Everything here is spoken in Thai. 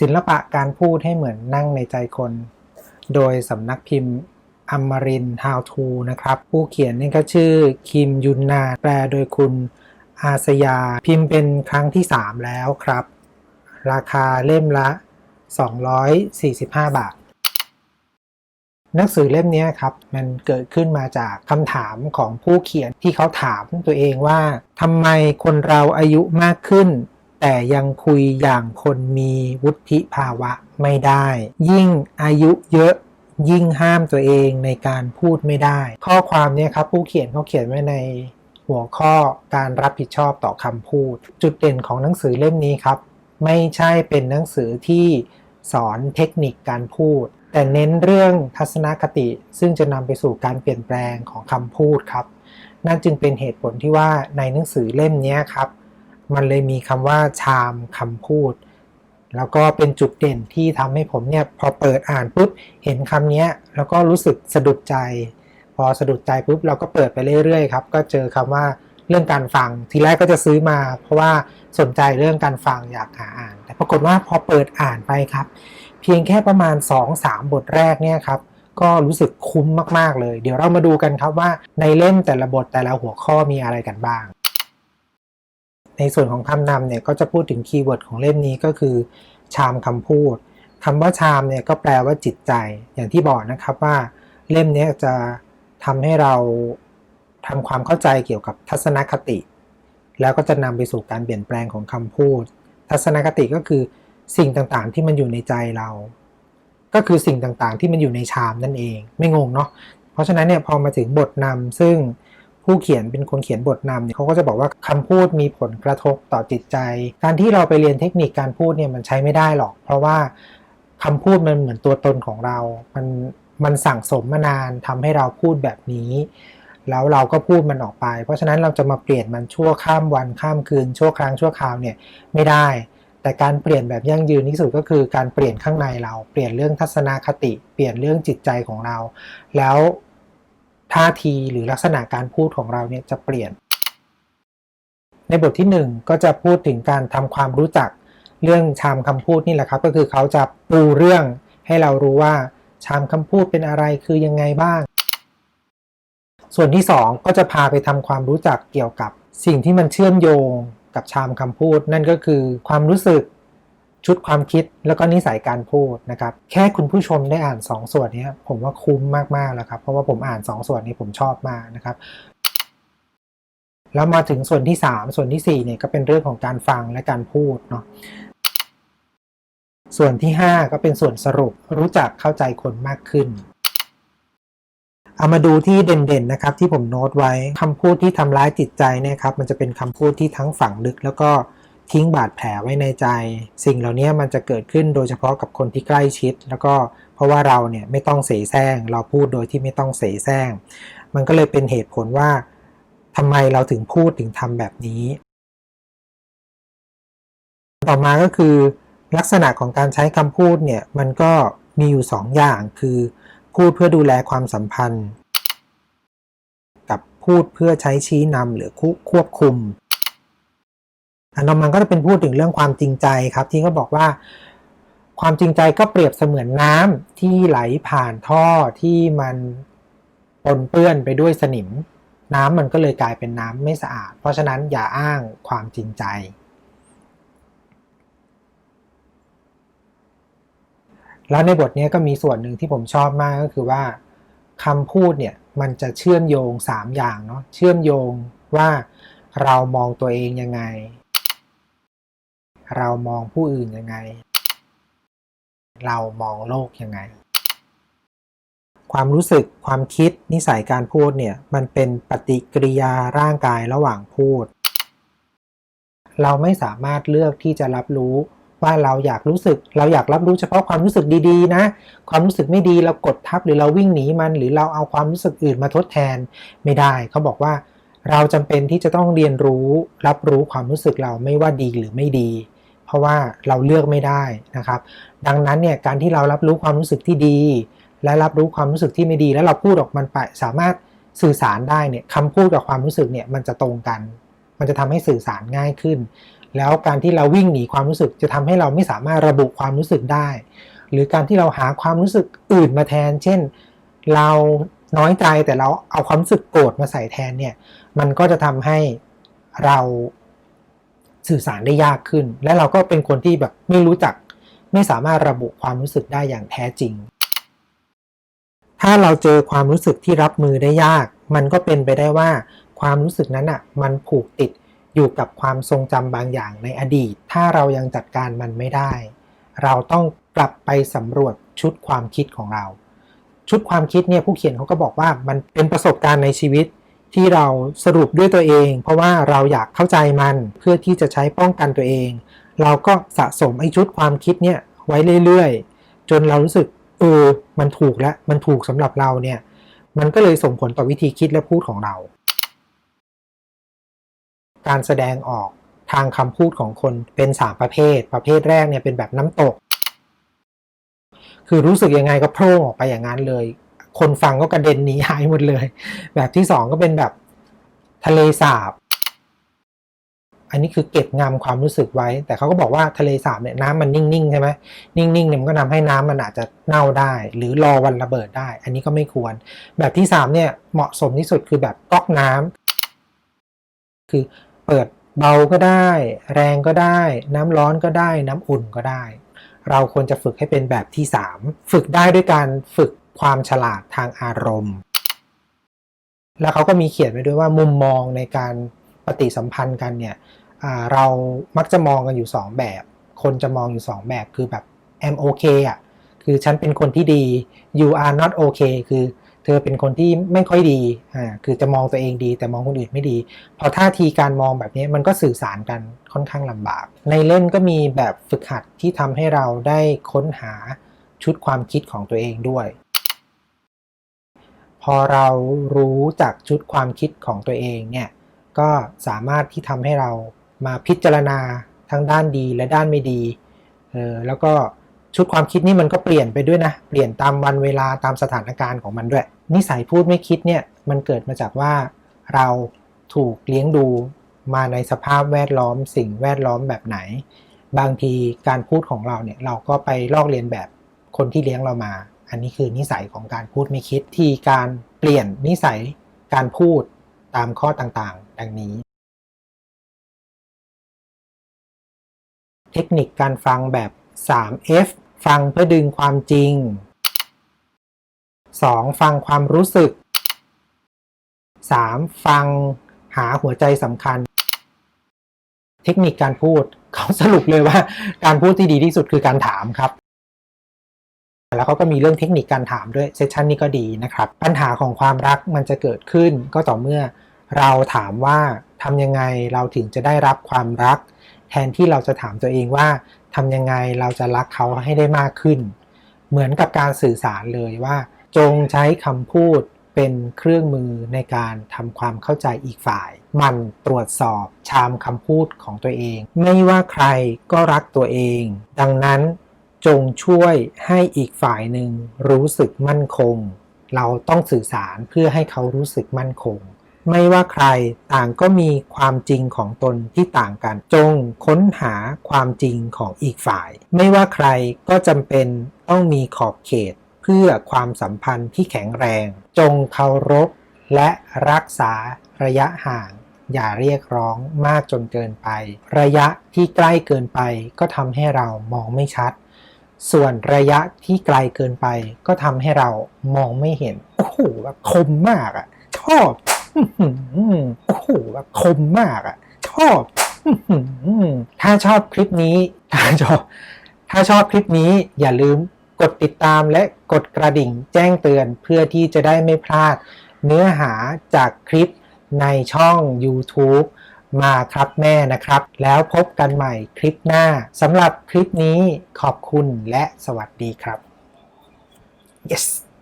ศิลปะการพูดให้เหมือนนั่งในใจคน โดยสำนักพิมพ์อมริน How to นะครับ ผู้เขียนนี่ก็ชื่อคิมยุนนา แปลโดยคุณอาสยา พิมพ์เป็นครั้งที่ 3 แล้วครับ ราคาเล่มละ 245 บาท หนังสือเล่มนี้ครับ มันเกิดขึ้นมาจากคำถามของผู้เขียนที่เขาถามตัวเองว่าทำไมคนเราอายุมากขึ้น แต่ยังคุยอย่างคนมีวุฒิภาวะไม่ได้ ยิ่งอายุเยอะยิ่งห้ามตัวเองในการพูดไม่ได้ ข้อความนี้ครับผู้เขียนเขาเขียนไว้ในหัวข้อการรับผิดชอบต่อคำพูด จุดเด่นของหนังสือเล่มนี้ครับ ไม่ใช่เป็นหนังสือที่สอนเทคนิคการพูด แต่เน้นเรื่องทัศนคติ ซึ่งจะนำไปสู่การเปลี่ยนแปลงของคำพูดครับ นั่นจึงเป็นเหตุผลที่ว่าในหนังสือเล่มนี้ครับ มันเลยมีคำว่าชามคำพูด แล้วก็เป็นจุดเด่นที่ทำให้ผมเนี่ยพอเปิดอ่านปุ๊บเห็นคำนี้แล้วก็รู้สึกสะดุดใจ พอสะดุดใจปุ๊บเราก็เปิดไปเรื่อยๆครับก็เจอคำว่าเรื่องการฟังทีแรกก็จะซื้อมา เพราะว่าสนใจเรื่องการฟังอยากหาอ่าน แต่ปรากฏว่าพอเปิดอ่านไปครับ เพียงแค่ประมาณ 2-3 บทแรกเนี่ยครับก็รู้สึกคุ้มมาก ๆ เลย เดี๋ยวเรามาดูกันครับว่าในเล่มแต่ละบทแต่ละหัวข้อมีอะไรกันบ้าง ในส่วนของคำนำเนี่ยก็จะพูดถึงคีย์เวิร์ดของเล่มนี้ก็คือ ชามคำพูดคำว่าชามเนี่ยก็แปลว่าจิตใจ อย่างที่บอกนะครับว่าเล่มนี้จะทำให้เราทำความเข้าใจเกี่ยวกับทัศนคติ แล้วก็จะนำไปสู่การเปลี่ยนแปลงของคำพูด ทัศนคติก็คือสิ่งต่างๆ ที่มันอยู่ในใจเรา ก็คือสิ่งต่างๆ ที่มันอยู่ในชามนั่นเอง ไม่งงเนาะเพราะฉะนั้นเนี่ยพอมาถึงบทนำซึ่ง ผู้เขียนเป็นคนเขียนบทนำเนี่ยเขาก็จะบอกว่าคำพูดมีผลกระทบต่อจิตใจ การที่เราไปเรียนเทคนิคการพูดเนี่ยมันใช้ไม่ได้หรอก เพราะว่าคำพูดมันเหมือนตัวตนของเรา มันมันสั่งสมมานานทำให้เราพูดแบบนี้ แล้วเราก็พูดมันออกไป เพราะฉะนั้นเราจะมาเปลี่ยนมันชั่วข้ามวันข้ามคืน ชั่วครั้งชั่วคราวเนี่ยไม่ได้ แต่การเปลี่ยนแบบยั่งยืนที่สุดก็คือการเปลี่ยนข้างในเรา เปลี่ยนเรื่องทัศนคติ เปลี่ยนเรื่องจิตใจของเรา แล้ว ท่าทีหรือลักษณะการพูดของเราเนี่ยจะเปลี่ยน ในบทที่ 1 ก็จะพูดถึงการทำความรู้จักเรื่องชามคำพูดนี่แหละครับ ก็คือเขาจะปูเรื่องให้เรารู้ว่าชามคำพูดเป็นอะไรคือยังไงบ้าง ส่วนที่ 2 ก็จะพาไปทำความรู้จักเกี่ยวกับ สิ่งที่มันเชื่อมโยงกับชามคำพูด นั่นก็คือความรู้สึก ชุดความคิดแล้วก็นิสัยการพูดนะครับ แค่คุณผู้ชมได้อ่าน 2 ส่วนนี้ผมว่าคุ้มมากๆแล้วครับ เพราะว่าผมอ่าน 2 ส่วนนี้ผมชอบมากนะครับ แล้วมาถึงส่วนที่ 3 ส่วนที่4เนี่ยก็เป็นเรื่องของการฟังและการพูดเนาะส่วนที่ 5 ก็เป็นส่วนสรุปรู้จักเข้าใจคนมากขึ้น เอามาดูที่เด่นๆนะครับที่ผมโน้ตไว้คำพูดที่ทำร้ายจิตใจเนี่ยครับ มันจะเป็นคำพูดที่ทั้งฝังลึกแล้วก็ ทิ้งบาดแผลไว้ในใจ สิ่งเหล่านี้มันจะเกิดขึ้นโดยเฉพาะกับคนที่ใกล้ชิด แล้วก็เพราะว่าเราเนี่ยไม่ต้องเสแสร้ง เราพูดโดยที่ไม่ต้องเสแสร้ง มันก็เลยเป็นเหตุผลว่าทำไมเราถึงพูดถึงทำแบบนี้ ต่อมาก็คือ ลักษณะของการใช้คำพูดเนี่ยมันก็มีอยู่2ออย่างคือ พูดเพื่อดูแลความสัมพันธ์ กับพูดเพื่อใช้ชี้นำหรือควบคุม อันต่อมาก็จะเป็นพูดถึงเรื่องความจริงใจครับ ที่เขาบอกว่า ความจริงใจก็เปรียบเสมือนน้ำที่ไหลผ่านท่อที่มันปนเปื้อนไปด้วยสนิม น้ำมันก็เลยกลายเป็นน้ำไม่สะอาด เพราะฉะนั้นอย่าอ้างความจริงใจ แล้วในบทนี้ก็มีส่วนหนึ่งที่ผมชอบมากก็คือว่าคำพูดเนี่ยมันจะเชื่อมโยง 3 อย่างเนาะเชื่อมโยงว่าเรามองตัวเองยังไง เรามองผู้อื่นยังไง เรามองโลกยังไง ความรู้สึกความคิดนิสัยการพูดเนี่ย มันเป็นปฏิกิริยาร่างกายระหว่างพูด เราไม่สามารถเลือกที่จะรับรู้ว่าเราอยากรู้สึก เราอยากรับรู้เฉพาะความรู้สึกดีๆ นะ ความรู้สึกไม่ดีเรากดทับหรือเราวิ่งหนีมัน หรือเราเอาความรู้สึกอื่นมาทดแทนไม่ได้ เขาบอกว่า เราจำเป็นที่จะต้องเรียนรู้ รับรู้ความรู้สึกเราไม่ว่าดีหรือไม่ดี เพราะว่าเราเลือกไม่ได้นะครับ ดังนั้นเนี่ยการที่เรารับรู้ความรู้สึกที่ดี และรับรู้ความรู้สึกที่ไม่ดี แล้วเราพูดออกมันไปสามารถสื่อสารได้เนี่ยคำพูดกับความรู้สึกเนี่ยมันจะตรงกัน มันจะทำให้สื่อสารง่ายขึ้น แล้วการที่เราวิ่งหนีความรู้สึกจะทำให้เราไม่สามารถระบุความรู้สึกได้ หรือการที่เราหาความรู้สึกอื่นมาแทน เช่น เราน้อยใจแต่เราเอาความรู้สึกโกรธมาใส่แทนเนี่ยมันก็จะทำให้เรา สื่อสารได้ยากขึ้น และเราก็เป็นคนที่แบบไม่รู้จัก ไม่สามารถระบุความรู้สึกได้อย่างแท้จริง ถ้าเราเจอความรู้สึกที่รับมือได้ยาก มันก็เป็นไปได้ว่าความรู้สึกนั้นอะมันผูกติดอยู่กับความทรงจำบางอย่างในอดีต ถ้าเรายังจัดการมันไม่ได้ เราต้องกลับไปสำรวจชุดความคิดของเรา ชุดความคิดเนี่ยผู้เขียนเขาก็บอกว่ามันเป็นประสบการณ์ในชีวิต ที่เราสรุปด้วยตัวเอง เพราะว่าเราอยากเข้าใจมันเพื่อที่จะใช้ป้องกันตัวเอง เราก็สะสมไอ้ชุดความคิดเนี่ยไว้เรื่อยๆ จนเรารู้สึกเออมันถูกแล้วมันถูกสำหรับเราเนี่ย มันก็เลยส่งผลต่อวิธีคิดและพูดของเรา การแสดงออกทางคำพูดของคนเป็นสามประเภท ประเภทแรกเนี่ยเป็นแบบน้ำตก คือรู้สึกยังไงก็โพร่งออกไปอย่างนั้นเลย คนฟังก็กระเด็นหนีหายหมดเลย แบบที่สองก็เป็นแบบทะเลสาบ อันนี้คือเก็บงำความรู้สึกไว้ แต่เขาก็บอกว่าทะเลสาบเนี่ยน้ำมันนิ่งๆใช่ไหมนิ่งๆเนี่ยมันก็ทำให้น้ำมันอาจจะเน่าได้ หรือรอวันระเบิดได้ อันนี้ก็ไม่ควร แบบที่สามเนี่ยเหมาะสมที่สุดคือแบบก๊อกน้ำคือเปิดเบาก็ได้ แรงก็ได้ น้ำร้อนก็ได้ น้ำอุ่นก็ได้ เราควรจะฝึกให้เป็นแบบที่ 3 ฝึกได้ด้วยการฝึก ความฉลาดทางอารมณ์ แล้วเขาก็มีเขียนไว้ด้วยว่ามุมมองในการปฏิสัมพันธ์กันเนี่ยเรามักจะมองกันอยู่ 2 แบบ คนจะมองอยู่ 2 แบบคือแบบ am okay อะคือฉันเป็นคนที่ดี you are not okay คือเธอเป็นคนที่ไม่ค่อยดีอ่าคือจะมองตัวเองดี แต่มองคนอื่นไม่ดี พอท่าทีการมองแบบนี้มันก็สื่อสารกันค่อนข้างลำบาก ในเล่นก็มีแบบฝึกหัดที่ทำให้เราได้ค้นหาชุดความคิดของตัวเองด้วย พอเรารู้จากชุดความคิดของตัวเองเนี่ยก็สามารถที่ทำให้เรามาพิจารณาทั้งด้านดีและด้านไม่ดีเออแล้วก็ชุดความคิดนี่มันก็เปลี่ยนไปด้วยนะ เปลี่ยนตามวันเวลาตามสถานการณ์ของมันด้วย นิสัยพูดไม่คิดเนี่ยมันเกิดมาจากว่าเราถูกเลี้ยงดูมาในสภาพแวดล้อม สิ่งแวดล้อมแบบไหน บางทีการพูดของเราเนี่ยเราก็ไปลอกเลียนแบบคนที่เลี้ยงเรามา อันนี้คือนิสัยของการพูดไม่คิดที่การเปลี่ยนนิสัยการพูดตามข้อต่างๆ ดังนี้ เทคนิคการฟังแบบ 3F ฟังเพื่อดึงความจริง 2. ฟังความรู้สึก 3. ฟังหาหัวใจสำคัญ เทคนิคการพูดเขาสรุปเลยว่า การพูดที่ดีที่สุดคือการถามครับ แล้วเขาก็มีเรื่องเทคนิคการถามด้วยเซสชันนี้ก็ดีนะครับ ปัญหาของความรักมันจะเกิดขึ้น ก็ต่อเมื่อเราถามว่าทำยังไงเราถึงจะได้รับความรัก แทนที่เราจะถามตัวเองว่าทำยังไงเราจะรักเขาให้ได้มากขึ้น เหมือนกับการสื่อสารเลยว่า จงใช้คำพูดเป็นเครื่องมือในการทำความเข้าใจอีกฝ่าย มันตรวจสอบชามคำพูดของตัวเอง ไม่ว่าใครก็รักตัวเอง ดังนั้น จงช่วยให้อีกฝ่ายหนึ่งรู้สึกมั่นคง เราต้องสื่อสารเพื่อให้เขารู้สึกมั่นคง ไม่ว่าใครต่างก็มีความจริงของตนที่ต่างกัน จงค้นหาความจริงของอีกฝ่าย ไม่ว่าใครก็จำเป็นต้องมีขอบเขต เพื่อความสัมพันธ์ที่แข็งแรง จงเคารพและรักษาระยะห่าง อย่าเรียกร้องมากจนเกินไป ระยะที่ใกล้เกินไปก็ทำให้เรามองไม่ชัด ส่วนระยะที่ไกลเกินไปก็ทำให้เรามองไม่เห็น โอ้โหแบบคมมากอะ่ะ ชอบโอ้โหแบบคมมากอะ่ะ ชอบถ้าชอบคลิปนี้ ถ้าชอบ ถ้าชอบคลิปนี้อย่าลืมกดติดตามและกดกระดิ่งแจ้งเตือนเพื่อที่จะได้ไม่พลาด เนื้อหาจากคลิปในช่อง YouTube มาครับแม่นะครับ แล้วพบกันใหม่คลิปหน้าสำหรับคลิปนี้ขอบคุณและสวัสดีครับ yes